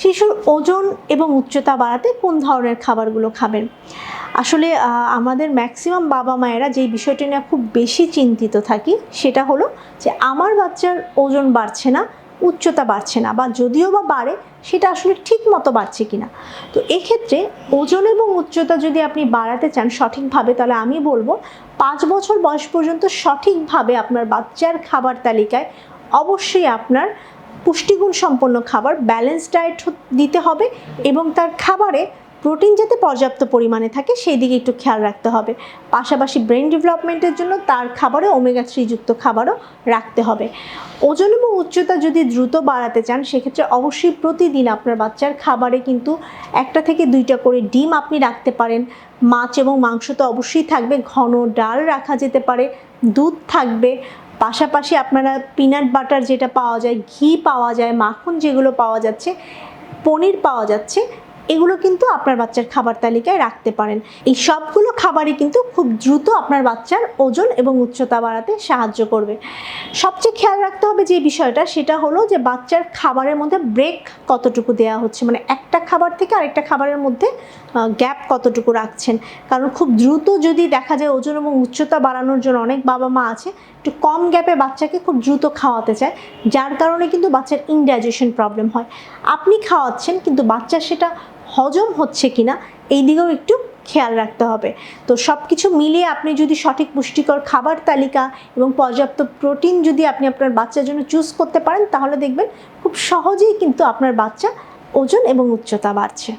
শিশুর ওজন এবং উচ্চতা বাড়াতে কোন ধরনের খাবারগুলো খাবেন? আসলে আমাদের ম্যাক্সিমাম বাবা মায়েরা যেই বিষয়টি নিয়ে খুব বেশি চিন্তিত থাকি সেটা হলো যে আমার বাচ্চার ওজন বাড়ছে না, উচ্চতা বাড়ছে না বা যদিও বা বাড়ে, সেটা আসলে ঠিক মতো বাড়ছে কিনা। তো এক্ষেত্রে ওজন এবং উচ্চতা যদি আপনি বাড়াতে চান সঠিকভাবে, তাহলে আমি বলব পাঁচ বছর বয়স পর্যন্ত সঠিকভাবে আপনার বাচ্চার খাবার তালিকায় অবশ্যই আপনার পুষ্টিগুণ সম্পন্ন খাবার ব্যালেন্স ডায়েট দিতে হবে এবং তার খাবারে প্রোটিন যাতে পর্যাপ্ত পরিমাণে থাকে সেই দিকে একটু খেয়াল রাখতে হবে। পাশাপাশি ব্রেন ডেভেলপমেন্টের জন্য তার খাবারে ওমেগা থ্রি যুক্ত খাবারও রাখতে হবে। ওজন এবং উচ্চতা যদি দ্রুত বাড়াতে চান, সেক্ষেত্রে অবশ্যই প্রতিদিন আপনার বাচ্চার খাবারে কিন্তু একটা থেকে দুইটা করে ডিম আপনি রাখতে পারেন। মাছ এবং মাংস তো অবশ্যই থাকবে, ঘন ডাল রাখা যেতে পারে, দুধ থাকবে পাশাপাশি আপনারা পিনাট বাটার যেটা পাওয়া যায়, ঘি পাওয়া যায়, মাখন যেগুলো পাওয়া যাচ্ছে, পনির পাওয়া যাচ্ছে এগুলো কিন্তু আপনার বাচ্চার খাবার তালিকায় রাখতে পারেন। এই সবগুলো খাবারই কিন্তু খুব দ্রুত আপনার বাচ্চার ওজন এবং উচ্চতা বাড়াতে সাহায্য করবে। সবচেয়ে খেয়াল রাখতে হবে যে বিষয়টা, সেটা হলো যে বাচ্চার খাবারের মধ্যে ব্রেক কতটুকু দেওয়া হচ্ছে। মানে একটা খাবার থেকে আরেকটা খাবারের মধ্যে গ্যাপ কতটুকু রাখছেন। কারণ খুব দ্রুত যদি দেখা যায় ওজন এবং উচ্চতা বাড়ানোর জন্য অনেক বাবা মা আছে, একটু কম গ্যাপে বাচ্চাকে খুব দ্রুত খাওয়াতে চায়, যার কারণে কিন্তু বাচ্চার ইনডাইজেশন প্রবলেম হয়। আপনি খাওয়াচ্ছেন, কিন্তু বাচ্চার সেটা হজম হচ্ছে কিনা, এই দিকেও একটু খেয়াল রাখতে হবে। তো সব কিছু মিলিয়ে আপনি যদি সঠিক পুষ্টিকর খাবার তালিকা এবং পর্যাপ্ত প্রোটিন যদি আপনি আপনার বাচ্চার জন্য চুজ করতে পারেন, তাহলে দেখবেন খুব সহজেই কিন্তু আপনার বাচ্চা ওজন এবং উচ্চতা বাড়ছে।